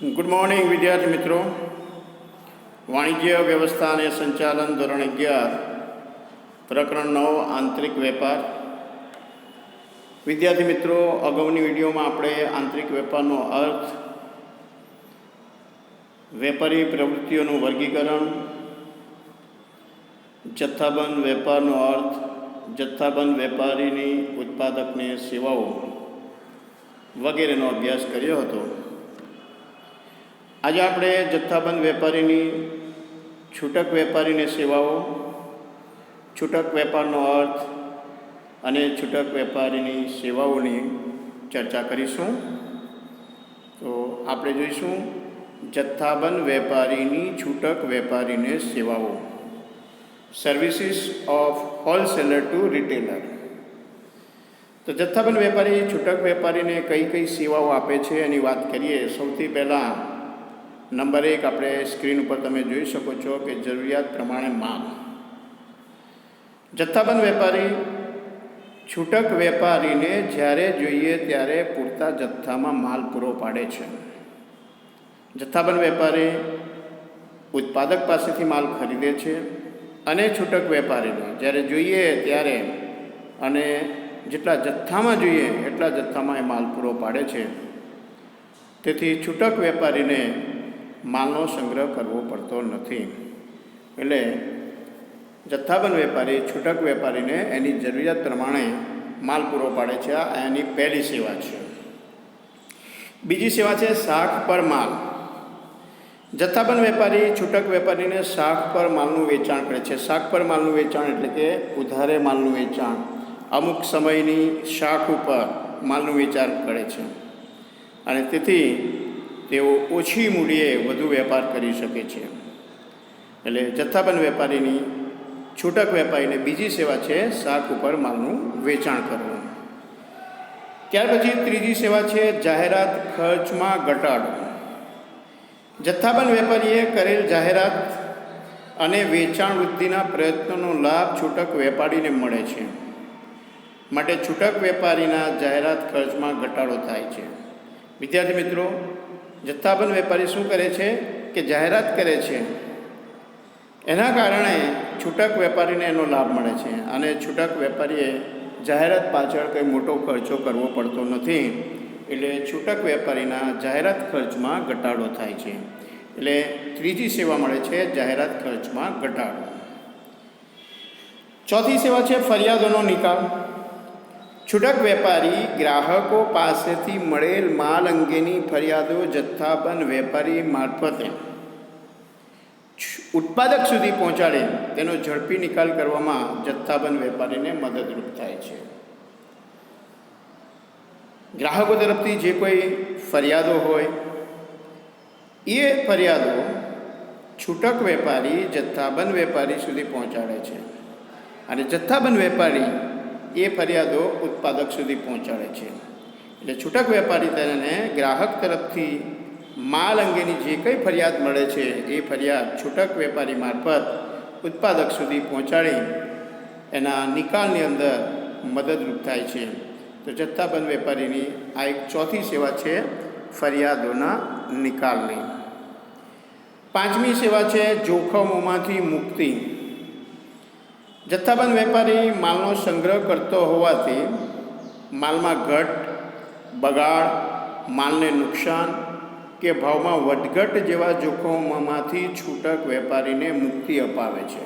Good morning વિદ્યાર્થી મિત્રો. વાણિજ્ય વ્યવસ્થા અને સંચાલન ધોરણ અગિયાર. પ્રકરણ નવ, આંતરિક વેપાર. વિદ્યાર્થી મિત્રો, અગાઉની વિડીયોમાં આપણે આંતરિક વેપારનો અર્થ, વેપારી પ્રવૃત્તિઓનું વર્ગીકરણ, જથ્થાબંધ વેપારનો અર્થ, જથ્થાબંધ વેપારીની ઉત્પાદકને સેવાઓ વગેરેનો અભ્યાસ કર્યો હતો. આજે આપણે જથ્થાબંધ વેપારીની, છૂટક વેપારીની સેવાઓ, છૂટક વેપારનો અર્થ અને છૂટક વેપારીની સેવાઓની ચર્ચા કરીશું. તો આપણે જોઈશું જથ્થાબંધ વેપારીની, છૂટક વેપારીને સેવાઓ. Services of wholesaler to retailer તો જથ્થાબંધ વેપારી, છૂટક વેપારીને કઈ કઈ સેવાઓ આપે છે એની વાત કરીએ. સૌથી પહેલાં નંબર એક આપણે સ્ક્રીન ઉપર તમે જોઈ શકો છો કે જરૂરિયાત પ્રમાણે માલ. જથ્થાબંધ વેપારી, છૂટક વેપારીને જ્યારે જોઈએ ત્યારે પૂરતા જથ્થામાં માલ પૂરો પાડે છે. જથ્થાબંધ વેપારી ઉત્પાદક પાસેથી માલ ખરીદે છે અને છૂટક વેપારીને જ્યારે જોઈએ ત્યારે અને જેટલા જથ્થામાં જોઈએ એટલા જથ્થામાં એ માલ પૂરો પાડે છે. તેથી છૂટક વેપારીને માલનો સંગ્રહ કરવો પડતો નથી. એટલે જથ્થાબંધ વેપારી, છૂટક વેપારીને એની જરૂરિયાત પ્રમાણે માલ પૂરો પાડે છે. આ એની પહેલી સેવા છે. બીજી સેવા છે શાક પર માલ. જથ્થાબંધ વેપારી, છૂટક વેપારીને શાક પર માલનું વેચાણ કરે છે. શાક પર માલનું વેચાણ એટલે કે ઉધારે માલનું વેચાણ. અમુક સમયની શાક ઉપર માલનું વેચાણ કરે છે. અને તેથી તેઓ ઓછી મૂડીએ વધુ વેપાર કરી શકે છે. એટલે જથ્થાબંધ વેપારીની, છૂટક વેપારીને બીજી સેવા છે શાક ઉપર માલનું વેચાણ કરવું. ત્યાર પછી ત્રીજી સેવા છે જાહેરાત ખર્ચમાં ઘટાડો. જથ્થાબંધ વેપારીએ કરેલ જાહેરાત અને વેચાણ વૃદ્ધિના પ્રયત્નોનો લાભ છૂટક વેપારીને મળે છે. માટે છૂટક વેપારીના જાહેરાત ખર્ચમાં ઘટાડો થાય છે. વિદ્યાર્થી મિત્રો જથ્થાબંધ વેપારી શું કરે છે કે જાહેરાત કરે છે? એના કારણે છૂટક વેપારીને એનો લાભ મળે છે અને છૂટક વેપારીએ જાહેરાત પાછળ કંઈ મોટો ખર્ચો કરવો પડતો નથી. એટલે છૂટક વેપારીના જાહેરાત ખર્ચમાં ઘટાડો થાય છે. એટલે ત્રીજી સેવા મળે છે જાહેરાત ખર્ચમાં ઘટાડો. ચોથી સેવા છે ફરિયાદોનો નિકાલ. છૂટક વેપારી ગ્રાહકો પાસેથી મળેલ માલ અંગેની ફરિયાદો જથ્થાબંધ વેપારી મારફતે ઉત્પાદક સુધી પહોંચાડે તેનો ઝડપી નિકાલ કરવામાં જથ્થાબંધ વેપારીને મદદરૂપ થાય છે. ગ્રાહકો તરફથી જે કોઈ ફરિયાદો હોય, એ ફરિયાદો છૂટક વેપારી, જથ્થાબંધ વેપારી સુધી પહોંચાડે છે. અને જથ્થાબંધ વેપારી એ ફરિયાદો ઉત્પાદક સુધી પહોંચાડે છે. એટલે છૂટક વેપારી તેને ગ્રાહક તરફથી માલ અંગેની જે કંઈ ફરિયાદ મળે છે, એ ફરિયાદ છૂટક વેપારી મારફત ઉત્પાદક સુધી પહોંચાડી એના નિકાલની અંદર મદદરૂપ થાય છે. તો જથ્થાબંધ વેપારીની આ એક ચોથી સેવા છે ફરિયાદોના નિકાલની. પાંચમી સેવા છે જોખમોમાંથી મુક્તિ. જથ્થાબંધ વેપારી માલનો સંગ્રહ કરતો હોવાથી માલમાં ઘટ, બગાડ, માલને નુકસાન કે ભાવમાં વધઘટ જેવા જોખમોમાંથી છૂટક વેપારીને મુક્તિ અપાવે છે.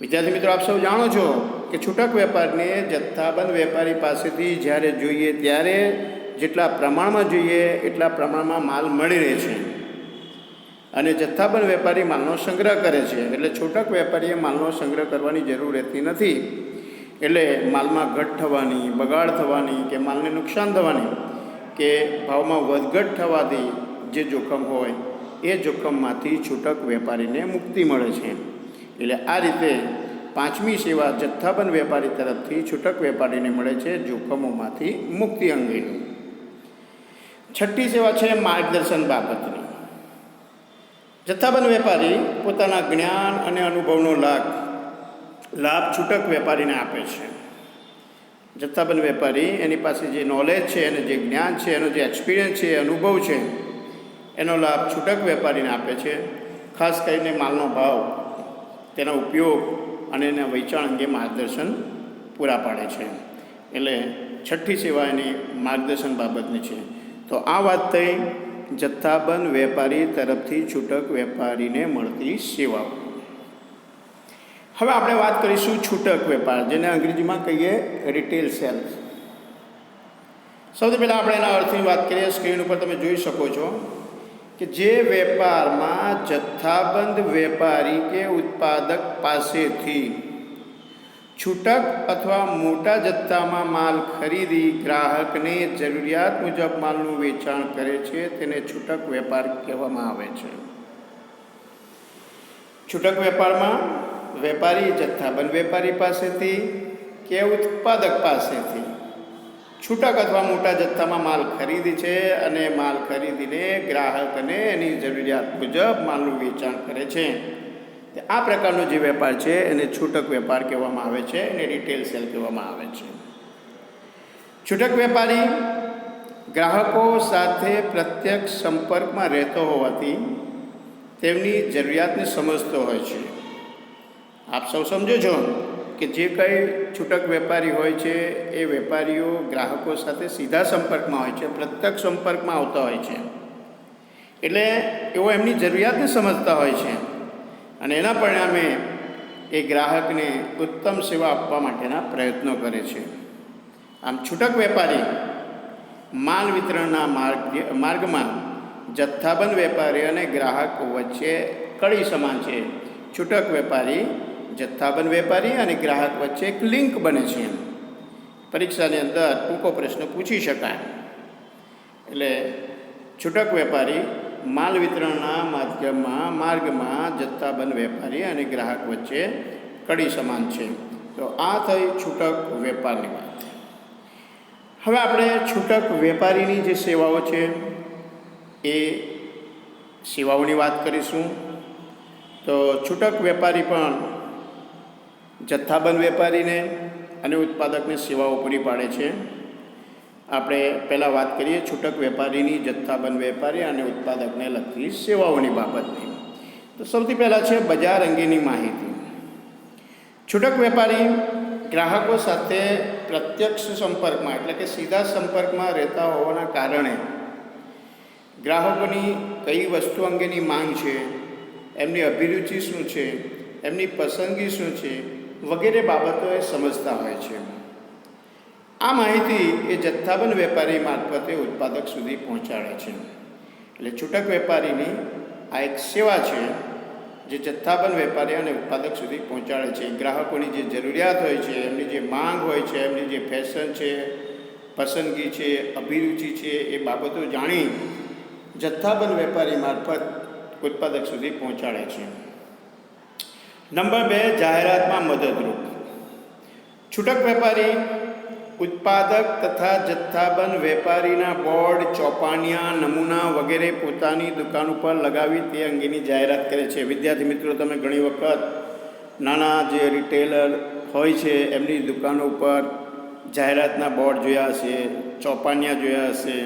વિદ્યાર્થી મિત્રો, આપ સૌ જાણો છો કે છૂટક વેપારને જથ્થાબંધ વેપારી પાસેથી જ્યારે જોઈએ ત્યારે જેટલા પ્રમાણમાં જોઈએ એટલા પ્રમાણમાં માલ મળી રહે છે. અને જથ્થાબંધ વેપારી માલનો સંગ્રહ કરે છે. એટલે છૂટક વેપારીએ માલનો સંગ્રહ કરવાની જરૂર રહેતી નથી. એટલે માલમાં ઘટ થવાની, બગાડ થવાની કે માલને નુકસાન થવાની કે ભાવમાં વધઘટ થવાથી જે જોખમ હોય, એ જોખમમાંથી છૂટક વેપારીને મુક્તિ મળે છે. એટલે આ રીતે પાંચમી સેવા જથ્થાબંધ વેપારી તરફથી છૂટક વેપારીને મળે છે જોખમોમાંથી મુક્તિ અંગેની છઠ્ઠી સેવા છે માર્ગદર્શન બાબતની. જથ્થાબંધ વેપારી પોતાના જ્ઞાન અને અનુભવનો લાભ લાભ છૂટક વેપારીને આપે છે. જથ્થાબંધ વેપારી એની પાસે જે નોલેજ છે, એને જે જ્ઞાન છે, એનો જે એક્સપિરિયન્સ છે અનુભવ છે, એનો લાભ છૂટક વેપારીને આપે છે. ખાસ કરીને માલનો ભાવ, તેનો ઉપયોગ અને એના વેચાણ અંગે માર્ગદર્શન પૂરા પાડે છે. એટલે છઠ્ઠી સેવા એની માર્ગદર્શન બાબતની છે. તો આ વાત થઈ. જથ્થાબંધ વેપારી તરફથી છૂટક વેપારીને મળતી સેવાઓ. હવે આપણે વાત કરીશું છૂટક વેપાર, જેને અંગ્રેજીમાં કહીએ રિટેલ સેલ્સ સૌથી પહેલાં આપણે એના અર્થની વાત કરીએ સ્ક્રીન ઉપર તમે જોઈ શકો છો કે જે વેપારમાં જથ્થાબંધ વેપારી કે ઉત્પાદક પાસેથી છૂટક અથવા મોટા જથ્થામાં માલ ખરીદી ગ્રાહકને જરૂરિયાત મુજબ માલનું વેચાણ કરે છે, તેને છૂટક વેપાર કહેવામાં આવે છે. છૂટક વેપારમાં વેપારી જથ્થાબંધ વેપારી પાસેથી કે ઉત્પાદક પાસેથી? છૂટક અથવા મોટા જથ્થામાં માલ ખરીદી છે અને માલ ખરીદીને ગ્રાહકને એની જરૂરિયાત મુજબ માલનું વેચાણ કરે છે. આ પ્રકારનો જે વેપાર છે એને છૂટક વેપાર કહેવામાં આવે છે એને રિટેલ સેલ કહેવામાં આવે છે. છૂટક વેપારી ગ્રાહકો સાથે પ્રત્યક્ષ સંપર્કમાં રહેતો હોવાથી તેમની જરૂરિયાતને સમજતો હોય છે. આપ સૌ સમજો છો કે જે કંઈ છૂટક વેપારી હોય છે એ વેપારીઓ ગ્રાહકો સાથે સીધા સંપર્કમાં હોય છે, પ્રત્યક્ષ સંપર્કમાં આવતા હોય છે. એટલે એઓ એમની જરૂરિયાતને સમજતા હોય છે. અને એના પરિણામે એ ગ્રાહકને ઉત્તમ સેવા આપવા માટેના પ્રયત્નો કરે છે. આમ છૂટક વેપારી માલ વિતરણના માર્ગ, માર્ગમાં જથ્થાબંધ વેપારી અને ગ્રાહક વચ્ચે કડી સમાન છે. છૂટક વેપારી, જથ્થાબંધ વેપારી અને ગ્રાહક વચ્ચે એક લિંક બને છે એમ. પરીક્ષાની અંદર ટૂંકો પ્રશ્ન પૂછી શકાય. એટલે છૂટક વેપારી માલ વિતરણના માધ્યમમાં, માર્ગમાં જથ્થાબંધ વેપારી અને ગ્રાહક વચ્ચે કડી સમાન છે. તો આ થઈ છૂટક વેપારની વાત. હવે આપણે છૂટક વેપારીની જે સેવાઓ છે, એ સેવાઓની વાત કરીશું. તો છૂટક વેપારી પણ જથ્થાબંધ વેપારીને અને ઉત્પાદકને સેવાઓ પૂરી પાડે છે. આપણે પહેલાં વાત કરીએ છૂટક વેપારીની, જથ્થાબંધ વેપારી અને ઉત્પાદકને લગતી સેવાઓની બાબતની. તો સૌથી પહેલાં છે બજાર અંગેની માહિતી. છૂટક વેપારી ગ્રાહકો સાથે પ્રત્યક્ષ સંપર્કમાં, એટલે કે સીધા સંપર્કમાં રહેતા હોવાના કારણે ગ્રાહકોની કઈ વસ્તુ અંગેની માંગ છે, એમની અભિરુચિ શું છે, એમની પસંદગી શું છે વગેરે બાબતો એ સમજતા હોય છે. આ માહિતી એ જથ્થાબંધ વેપારી મારફતે ઉત્પાદક સુધી પહોંચાડે છે. એટલે છૂટક વેપારીની આ એક સેવા છે, જે જથ્થાબંધ વેપારી અને ઉત્પાદક સુધી પહોંચાડે છે. ગ્રાહકોની જે જરૂરિયાત હોય છે, એમની જે માંગ હોય છે, એમની જે ફેશન છે, પસંદગી છે, અભિરુચિ છે, એ બાબતો જાણી જથ્થાબંધ વેપારી મારફત ઉત્પાદક સુધી પહોંચાડે છે. નંબર બે, જાહેરાતમાં મદદરૂપ. છૂટક વેપારી ઉત્પાદક તથા જથ્થાબંધ વેપારીના બોર્ડ, ચોપાનિયા, નમૂના વગેરે પોતાની દુકાન ઉપર લગાવી તે અંગેની જાહેરાત કરે છે. વિદ્યાર્થી મિત્રો, તમે ઘણી વખત નાના જે રિટેલર હોય છે, એમની દુકાનો ઉપર જાહેરાતના બોર્ડ જોયા હશે, ચોપાનિયા જોયા હશે,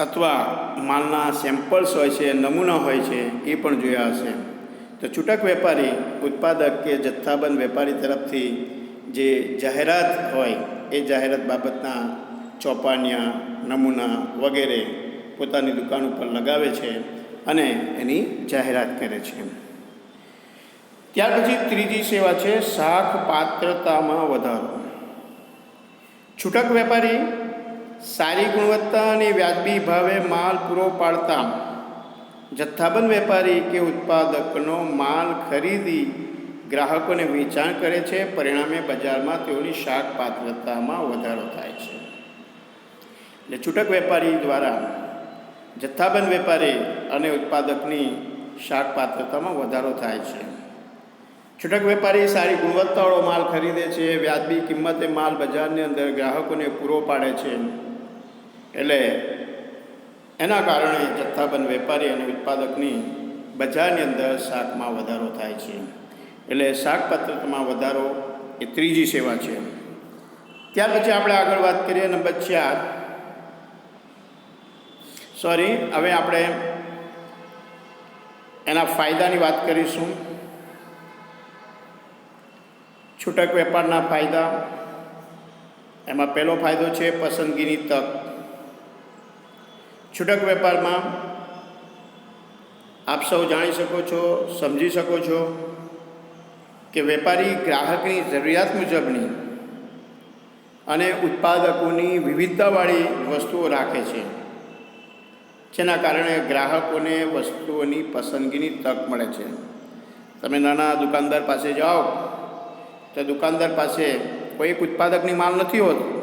અથવા માલના સેમ્પલ્સ હોય છે, નમૂના હોય છે, એ પણ જોયા હશે. તો છૂટક વેપારી, ઉત્પાદક કે જથ્થાબંધ વેપારી તરફથી જે જાહેરાત હોય, એ જાહેરાત બાબતના ચોપાનિયા, નમૂના વગેરે પોતાની દુકાન ઉપર લગાવે છે અને એની જાહેરાત કરે છે. ત્યાર પછી ત્રીજી સેવા છે શાક પાત્રતામાં વધારો. છૂટક વેપારી સારી ગુણવત્તા અને વ્યાજબી ભાવે માલ પૂરો પાડતા જથ્થાબંધ વેપારી કે ઉત્પાદકનો માલ ખરીદી ગ્રાહકોને વેચાણ કરે છે, પરિણામે બજારમાં તેઓની શાક પાત્રતામાં વધારો થાય છે. એટલે છૂટક વેપારી દ્વારા જથ્થાબંધ વેપારી અને ઉત્પાદકની શાક પાત્રતામાં વધારો થાય છે. છૂટક વેપારી સારી ગુણવત્તાવાળો માલ ખરીદે છે, વ્યાજબી કિંમતે માલ બજારની અંદર ગ્રાહકોને પૂરો પાડે છે. એટલે એના કારણે જથ્થાબંધ વેપારી અને ઉત્પાદકની બજારની અંદર શાકમાં વધારો થાય છે. એટલે શાકપાત્રમાં વધારો એ ત્રીજી સેવા છે. ત્યાર પછી આપણે આગળ વાત કરીએ નંબર ચાર. સોરી હવે આપણે એના ફાયદાની વાત કરીશું. છૂટક વેપારના ફાયદા. એમાં પહેલો ફાયદો છે પસંદગીની તક. છૂટક વેપારમાં આપ સૌ જાણી શકો છો, સમજી શકો છો. કે વેપારી ગ્રાહકની જરૂરિયાત મુજબની અને ઉત્પાદકોની વિવિધતાવાળી વસ્તુઓ રાખે છે. જેના કારણે ગ્રાહકોને વસ્તુઓની પસંદગીની તક મળે છે. તમે નાના દુકાનદાર પાસે જાઓ, તો દુકાનદાર પાસે કોઈ એક ઉત્પાદકની માલ નથી હોતો.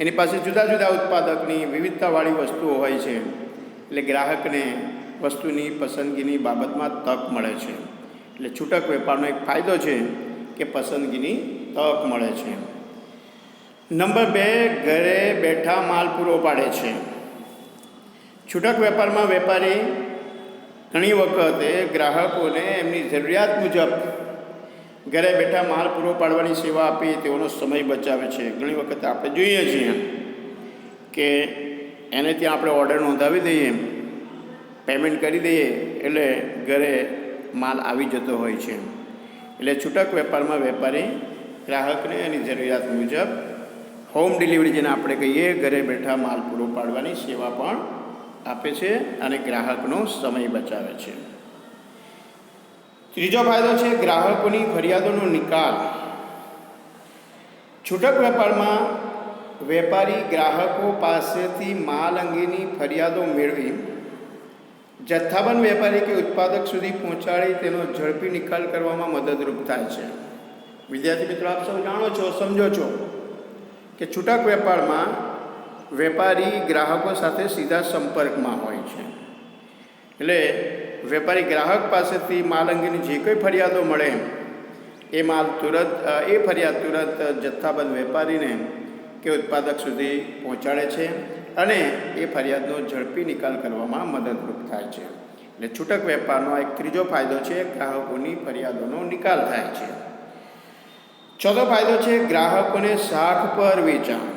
એની પાસે જુદા જુદા ઉત્પાદકની વિવિધતાવાળી વસ્તુઓ હોય છે. એટલે ગ્રાહકને વસ્તુની પસંદગીની બાબતમાં તક મળે છે. એટલે છૂટક વેપારનો એક ફાયદો છે કે પસંદગીની તક મળે છે. નંબર બે, ઘરે બેઠા માલ પૂરો પાડે છે. છૂટક વેપારમાં વેપારી ઘણી વખતે ગ્રાહકોને એમની જરૂરિયાત મુજબ ઘરે બેઠા માલ પૂરો પાડવાની સેવા આપી તેઓનો સમય બચાવે છે. ઘણી વખત આપણે જોઈએ છીએ કે એને ત્યાં આપણે ઓર્ડર નોંધાવી દઈએ પેમેન્ટ કરી દઈએ, એટલે ઘરે માલ આવી જતો હોય છે. એટલે છૂટક વેપારમાં વેપારી, ગ્રાહકને એની જરૂરિયાત મુજબ હોમ ડિલિવરી જેને આપણે કહીએ, ઘરે બેઠા માલ પૂરો પાડવાની સેવા પણ આપે છે અને ગ્રાહકનો સમય બચાવે છે. ત્રીજો ફાયદો છે ગ્રાહકોની ફરિયાદોનો નિકાલ. છૂટક વેપારમાં વેપારી ગ્રાહકો પાસેથી માલ અંગેની ફરિયાદો મેળવી જથ્થાબંધ વેપારી કે ઉત્પાદક સુધી પહોંચાડી તેનો ઝડપી નિકાલ કરવામાં મદદરૂપ થાય છે. વિદ્યાર્થી મિત્રો, આપ સૌ જાણો છો, સમજો છો કે છૂટક વેપારમાં વેપારી ગ્રાહકો સાથે સીધા સંપર્કમાં હોય છે. એટલે વેપારી ગ્રાહક પાસેથી માલ અંગેની જે કોઈ ફરિયાદો મળે, એ માલ તુરંત એ ફરિયાદ તુરંત જથ્થાબંધ વેપારીને કે ઉત્પાદક સુધી પહોંચાડે છે. અને એ ફરિયાદનો ઝડપી નિકાલ કરવામાં મદદરૂપ થાય છે. એટલે છૂટક વેપારનો એક ત્રીજો ફાયદો છે, ગ્રાહકોની ફરિયાદોનો નિકાલ થાય છે. ચોથો ફાયદો છે, ગ્રાહકોને શાખ પર વેચાણ.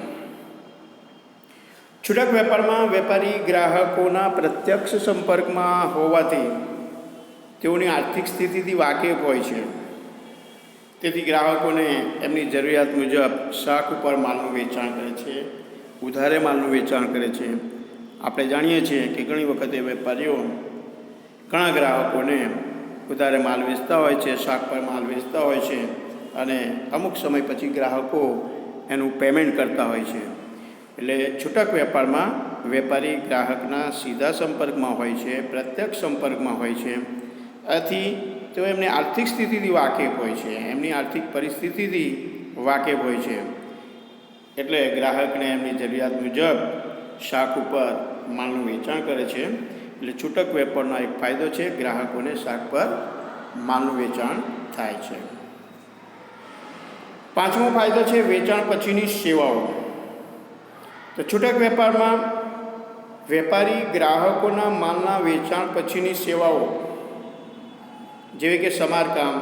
છૂટક વેપારમાં વેપારી ગ્રાહકોના પ્રત્યક્ષ સંપર્કમાં હોવાથી તેઓની આર્થિક સ્થિતિથી વાકેફ હોય છે. તેથી ગ્રાહકોને એમની જરૂરિયાત મુજબ શાક ઉપર માલનું વેચાણ કરે છે. ઉધારે માલનું વેચાણ કરે છે. આપણે જાણીએ છીએ કે ઘણી વખતે વેપારીઓ ઘણા ગ્રાહકોને ઉધારે માલ વેચતા હોય છે, શાક પર માલ વેચતા હોય છે અને અમુક સમય પછી ગ્રાહકો એનું પેમેન્ટ કરતા હોય છે. એટલે છૂટક વેપારમાં વેપારી ગ્રાહકના સીધા સંપર્કમાં હોય છે, પ્રત્યક્ષ સંપર્કમાં હોય છે. આથી તેઓ એમની આર્થિક સ્થિતિથી વાકેફ હોય છે, એમની આર્થિક પરિસ્થિતિથી વાકેફ હોય છે. એટલે ગ્રાહકને એમની જરૂરિયાત મુજબ શાક ઉપર માલનું વેચાણ કરે છે. એટલે છૂટક વેપારનો એક ફાયદો છે, ગ્રાહકોને શાક પર માલનું વેચાણ થાય છે. પાંચમો ફાયદો છે, વેચાણ પછીની સેવાઓ. તો છૂટક વેપારમાં વેપારી ગ્રાહકોના માલના વેચાણ પછીની સેવાઓ, જેવી કે સમારકામ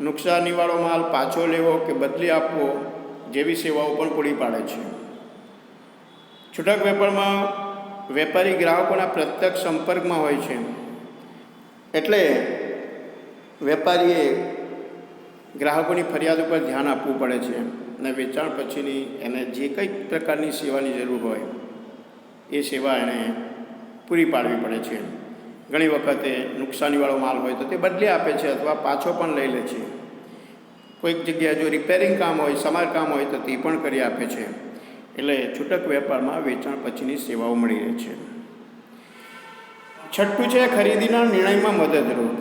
નુકસાન નિવાળો માલ પાછો લેવો કે બદલી આપવો જેવી સેવાઓ પણ પૂરી પાડે છે. છૂટક વેપારમાં વેપારી ગ્રાહકોના પ્રત્યક્ષ સંપર્કમાં હોય છે. એટલે વેપારીએ ગ્રાહકોની ફરિયાદ ઉપર ધ્યાન આપવું પડે છે અને વેચાણ પછીની એને જે કંઈક પ્રકારની સેવાની જરૂર હોય, એ સેવા એણે પૂરી પાડવી પડે છે. ઘણી વખતે નુકસાનીવાળો માલ હોય તો તે બદલી આપે છે અથવા પાછો પણ લઈ લે છે. કોઈક જગ્યાએ જો રિપેરિંગ કામ હોય સમારકામ હોય, તો તે પણ કરી આપે છે. એટલે છૂટક વેપારમાં વેચાણ પછીની સેવાઓ મળી રહે છે. છઠ્ઠું છે ખરીદીના નિર્ણયમાં મદદરૂપ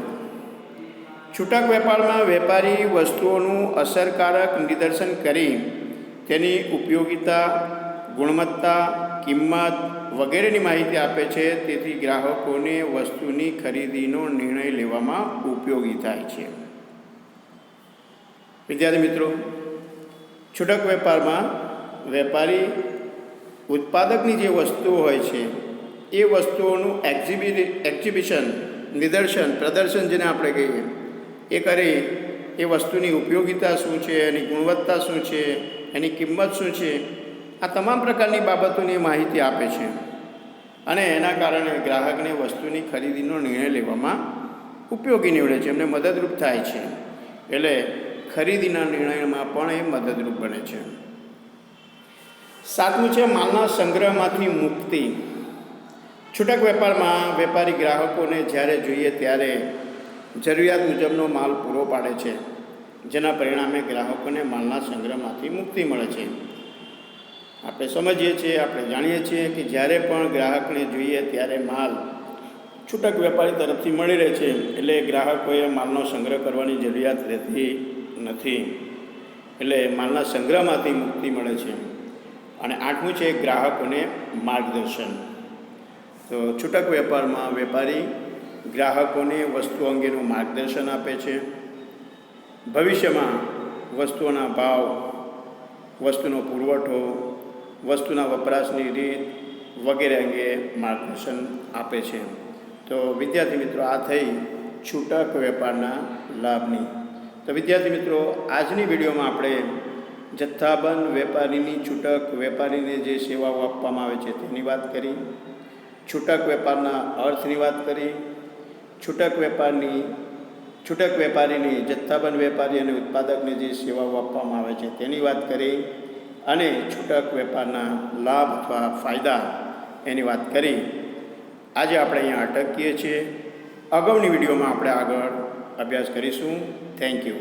છૂટક વેપારમાં વેપારી વસ્તુઓનું અસરકારક નિદર્શન કરી તેની ઉપયોગિતા, ગુણવત્તા, કિંમત વગેરેની માહિતી આપે છે. તેથી ગ્રાહકોને વસ્તુની ખરીદીનો નિર્ણય લેવામાં ઉપયોગી થાય છે. વિદ્યાર્થી મિત્રો, છૂટક વેપારમાં વેપારી ઉત્પાદકની જે વસ્તુઓ હોય છે, એ વસ્તુઓનું એક્ઝિબિ એક્ઝિબિશન નિદર્શન, પ્રદર્શન જેને આપણે કહીએ, એ કરી, એ વસ્તુની ઉપયોગિતા શું છે, એની ગુણવત્તા શું છે, એની કિંમત શું છે, આ તમામ પ્રકારની બાબતોની માહિતી આપે છે. અને એના કારણે ગ્રાહકને વસ્તુની ખરીદીનો નિર્ણય લેવામાં ઉપયોગી નીવડે છે, એમને મદદરૂપ થાય છે. એટલે ખરીદીના નિર્ણયમાં પણ એ મદદરૂપ બને છે. સાતમું છે, માલના સંગ્રહમાંથી મુક્તિ. છૂટક વેપારમાં વેપારી ગ્રાહકોને જ્યારે જોઈએ ત્યારે જરૂરિયાત મુજબનો માલ પૂરો પાડે છે, જેના પરિણામે ગ્રાહકોને માલના સંગ્રહમાંથી મુક્તિ મળે છે. આપણે સમજીએ છીએ, આપણે જાણીએ છીએ કે જ્યારે પણ ગ્રાહકને જોઈએ ત્યારે માલ છૂટક વેપારી તરફથી મળી રહે છે, એટલે ગ્રાહકોએ માલનો સંગ્રહ કરવાની જરૂરિયાત રહેતી નથી. એટલે માલના સંગ્રહમાંથી મુક્તિ મળે છે. અને આઠમું છે ગ્રાહકોને માર્ગદર્શન. તો છૂટક વેપારમાં વેપારી ગ્રાહકોને વસ્તુ અંગેનું માર્ગદર્શન આપે છે. ભવિષ્યમાં વસ્તુઓના ભાવ, વસ્તુનો પુરવઠો, વસ્તુના વપરાશની રીત વગેરે અંગે માર્ગદર્શન આપે છે. તો વિદ્યાર્થી મિત્રો, આ થઈ છૂટક વેપારના લાભની તો વિદ્યાર્થી મિત્રો, આજની વિડીયોમાં આપણે જથ્થાબંધ, વેપારીની છૂટક, વેપારીને જે સેવાઓ આપવામાં આવે છે તેની વાત કરી. છૂટક વેપારના અર્થની વાત કરી. છૂટક વેપારની, છૂટક વેપારીની જથ્થાબંધ વેપારી અને ઉત્પાદકને જે સેવાઓ આપવામાં આવે છે તેની વાત કરી અને છૂટક વેપારના લાભ અથવા ફાયદા એની વાત કરી. આજે આપણે અહીંયા અટકીએ છીએ. અગાઉની વિડીયોમાં આપણે આગળ અભ્યાસ કરીશું થેન્ક યુ